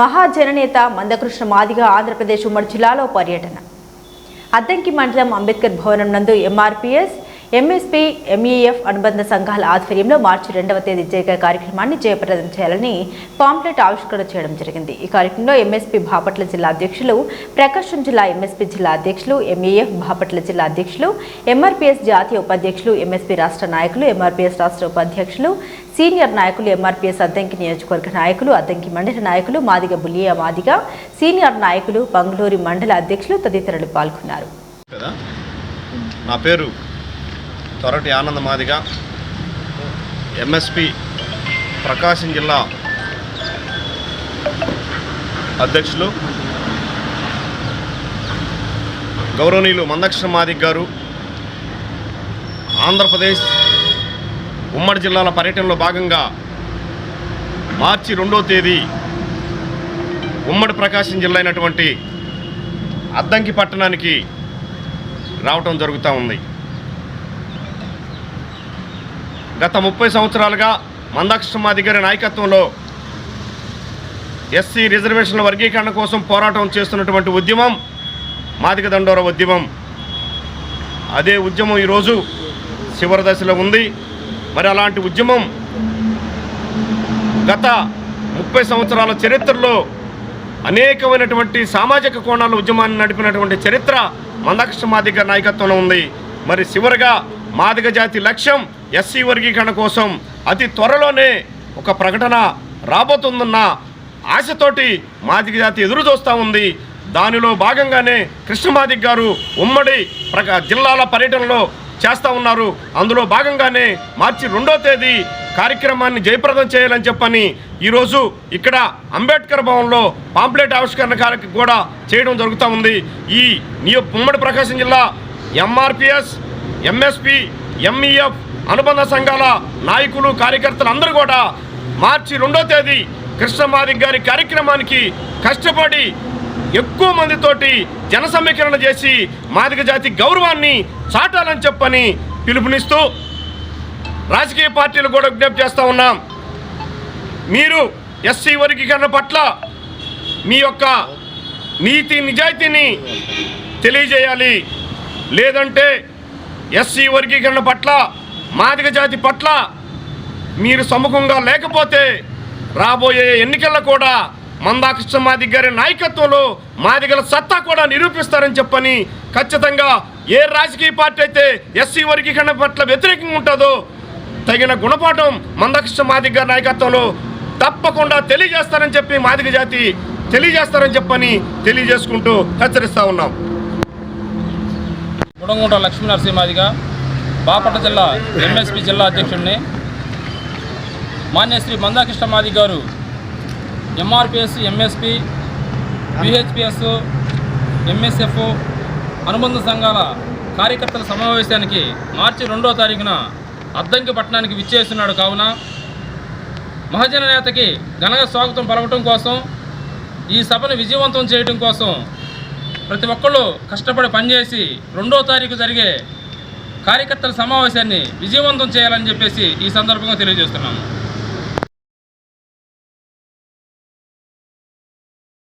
మహాజననేత మందకృష్ణ మాదిగ ఆంధ్రప్రదేశ్ ఉమ్మడి జిల్లాలో పర్యటన. అద్దంకి మండలం అంబేద్కర్ భవనం నందు ఎంఆర్పిఎస్ ఎంఎస్పీ ఎంఈఎఫ్ అనుబంధ సంఘాల ఆధ్వర్యంలో మార్చి రెండవ తేదీ జరిగే కార్యక్రమాన్ని జయప్రదం చేయాలని పాంప్లెట్ ఆవిష్కరణ చేయడం జరిగింది. ఈ కార్యక్రమంలో ఎంఎస్పీ బాపట్ల జిల్లా అధ్యక్షులు ప్రకాశం జిల్లా ఎంఎస్పీ జిల్లా అధ్యక్షులు ఎంఈఎఫ్ బాపట్ల జిల్లా అధ్యక్షులు ఎంఆర్పీఎస్ జాతీయ ఉపాధ్యక్షులు ఎంఎస్పీ రాష్ట్ర నాయకులు ఎంఆర్పీఎస్ రాష్ట్ర ఉపాధ్యక్షులు సీనియర్ నాయకులు ఎంఆర్పీఎస్ అద్దంకి నియోజకవర్గ నాయకులు అద్దంకి మండల నాయకులు మాదిగ బులియా మాదిగ సీనియర్ నాయకులు బంగళూరు మండల అధ్యక్షులు తదితరులు పాల్గొన్నారు. నా పేరు తొరటి ఆనంద మాదిగ. ఎంఎస్పి ప్రకాశం జిల్లా అధ్యక్షులు గౌరవనీయులు మందకృష్ణ మాదిగ్ గారు. ఆంధ్రప్రదేశ్ ఉమ్మడి జిల్లాల పర్యటనలో భాగంగా మార్చి రెండో తేదీ ఉమ్మడి ప్రకాశం జిల్లా అయినటువంటి అద్దంకి పట్టణానికి రావటం జరుగుతూ ఉంది. గత ముప్పై సంవత్సరాలుగా మందాకృష్ణమాది గారి నాయకత్వంలో ఎస్సీ రిజర్వేషన్ల వర్గీకరణ కోసం పోరాటం చేస్తున్నటువంటి ఉద్యమం మాదిగ దండోర ఉద్యమం. అదే ఉద్యమం ఈరోజు చివరి దశలో ఉంది. మరి అలాంటి ఉద్యమం గత ముప్పై సంవత్సరాల చరిత్రలో అనేకమైనటువంటి సామాజిక కోణాల ఉద్యమాన్ని నడిపినటువంటి చరిత్ర మందాకృష్ణ మాదిగ నాయకత్వంలో ఉంది. మరి చివరిగా మాదిగ జాతి లక్ష్యం ఎస్సీ వర్గీకరణ కోసం అతి త్వరలోనే ఒక ప్రకటన రాబోతుందన్న ఆశతోటి మాదిగ జాతి ఎదురు చూస్తూ ఉంది. దానిలో భాగంగానే కృష్ణమాదిక్ గారు ఉమ్మడి జిల్లాల పర్యటనలో చేస్తూ ఉన్నారు. అందులో భాగంగానే మార్చి రెండో తేదీ కార్యక్రమాన్ని జయప్రదం చేయాలని చెప్పని ఈరోజు ఇక్కడ అంబేద్కర్ భవన్లో పాంప్లెట్ ఆవిష్కరణ కార్యక్రమం కూడా చేయడం జరుగుతూ ఉంది. ఈ నియో ఉమ్మడి ప్రకాశం జిల్లా ఎంఆర్పిఎస్ ఎంఎస్పి ఎంఈఎఫ్ అనుబంధ సంఘాల నాయకులు కార్యకర్తలు అందరూ కూడా మార్చి రెండో తేదీ కృష్ణమాదిక్ గారి కార్యక్రమానికి కష్టపడి ఎక్కువ మందితోటి జన సమీకరణ చేసి మాదిక జాతి గౌరవాన్ని చాటాలని చెప్పని పిలుపునిస్తూ రాజకీయ పార్టీలు కూడా విజ్ఞప్తి చేస్తూ ఉన్నాం. మీరు ఎస్సీ వర్గీకరణ పట్ల మీ యొక్క నీతి నిజాయితీని తెలియజేయాలి. లేదంటే ఎస్సీ వర్గీకరణ పట్ల మాదిగ జాతి పట్ల మీరు సముఖంగా లేకపోతే రాబోయే ఎన్నికల్లో కూడా మందాకృష్ణ మాదిగ గారి నాయకత్వంలో మాదిగల సత్తా కూడా నిరూపిస్తారని చెప్పని ఖచ్చితంగా ఏ రాజకీయ పార్టీ అయితే ఎస్సీ వర్గీకరణ పట్ల వ్యతిరేకంగా ఉంటుందో తగిన గుణపాఠం మందకృష్ణ మాదిగ గారి నాయకత్వంలో తప్పకుండా తెలియజేస్తారని చెప్పి మాదిగ జాతి తెలియజేస్తారని చెప్పని తెలియజేసుకుంటూ హెచ్చరిస్తూ ఉన్నాం. గుడంగుంట లక్ష్మీ నరసింహాదిగా బాపట్ల జిల్లా ఎంఎస్పి జిల్లా అధ్యక్షుడిని మాన్య శ్రీ మందాకృష్ణ మాది గారు ఎంఆర్పిఎస్ ఎంఎస్పి బిహెచ్పిఎస్ ఎంఎస్ఎఫ్ అనుబంధ సంఘాల కార్యకర్తల సమావేశానికి మార్చి రెండో తారీఖున అద్దంకి పట్టణానికి విచ్చేస్తున్నాడు కావున మహాజన నేతకి ఘనంగా స్వాగతం పలకటం కోసం ఈ సభను విజయవంతం చేయడం కోసం ప్రతి ఒక్కళ్ళు కష్టపడి పనిచేసి రెండో తారీఖు జరిగే కార్యకర్తల సమావేశాన్ని విజయవంతం చేయాలని చెప్పేసి ఈ సందర్భంగా తెలియజేస్తున్నాము.